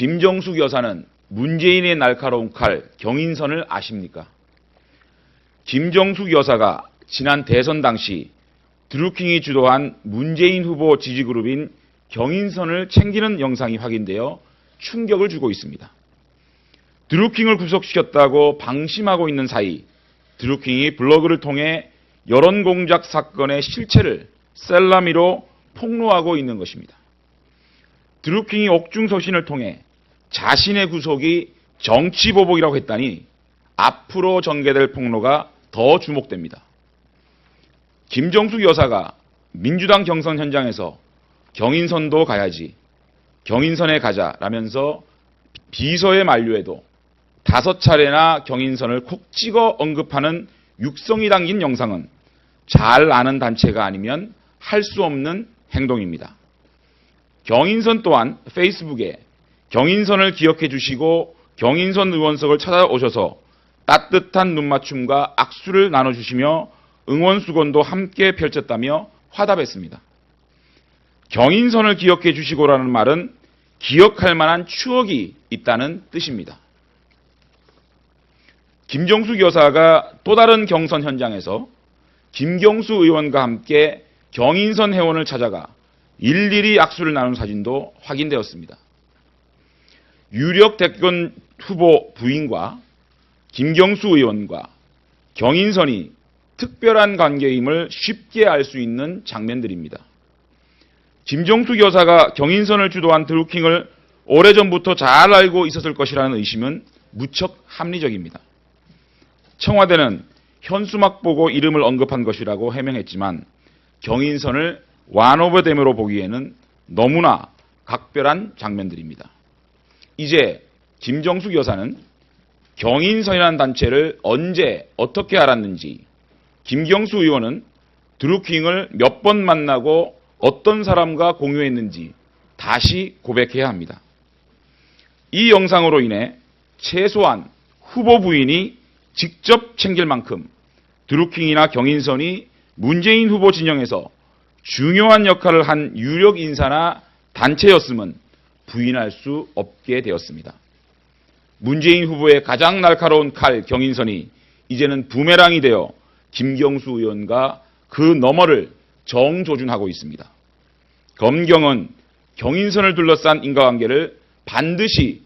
김정숙 여사는 문재인의 날카로운 칼 경인선을 아십니까? 김정숙 여사가 지난 대선 당시 드루킹이 주도한 문재인 후보 지지그룹인 경인선을 챙기는 영상이 확인되어 충격을 주고 있습니다. 드루킹을 구속시켰다고 방심하고 있는 사이 드루킹이 블로그를 통해 여론 공작 사건의 실체를 셀라미로 폭로하고 있는 것입니다. 드루킹이 옥중서신을 통해 자신의 구속이 정치보복이라고 했다니 앞으로 전개될 폭로가 더 주목됩니다. 김정숙 여사가 민주당 경선 현장에서 경인선도 가야지, 경인선에 가자라면서 비서의 만류에도 다섯 차례나 경인선을 콕 찍어 언급하는 육성이 담긴 영상은 잘 아는 단체가 아니면 할 수 없는 행동입니다. 경인선 또한 페이스북에 경인선을 기억해 주시고 경인선 의원석을 찾아오셔서 따뜻한 눈맞춤과 악수를 나눠주시며 응원 수건도 함께 펼쳤다며 화답했습니다. 경인선을 기억해 주시고라는 말은 기억할 만한 추억이 있다는 뜻입니다. 김정숙 여사가 또 다른 경선 현장에서 김경수 의원과 함께 경인선 회원을 찾아가 일일이 악수를 나눈 사진도 확인되었습니다. 유력 대권 후보 부인과 김경수 의원과 경인선이 특별한 관계임을 쉽게 알 수 있는 장면들입니다. 김정숙 여사가 경인선을 주도한 드루킹을 오래전부터 잘 알고 있었을 것이라는 의심은 무척 합리적입니다. 청와대는 현수막 보고 이름을 언급한 것이라고 해명했지만 경인선을 완오버댐으로 보기에는 너무나 각별한 장면들입니다. 이제 김정숙 여사는 경인선이라는 단체를 언제 어떻게 알았는지 김경수 의원은 드루킹을 몇 번 만나고 어떤 사람과 공유했는지 다시 고백해야 합니다. 이 영상으로 인해 최소한 후보 부인이 직접 챙길 만큼 드루킹이나 경인선이 문재인 후보 진영에서 중요한 역할을 한 유력 인사나 단체였음은 부인할 수 없게 되었습니다. 문재인 후보의 가장 날카로운 칼 경인선이 이제는 부메랑이 되어 김경수 의원과 그 너머를 정조준하고 있습니다. 검경은 경인선을 둘러싼 인과관계를 반드시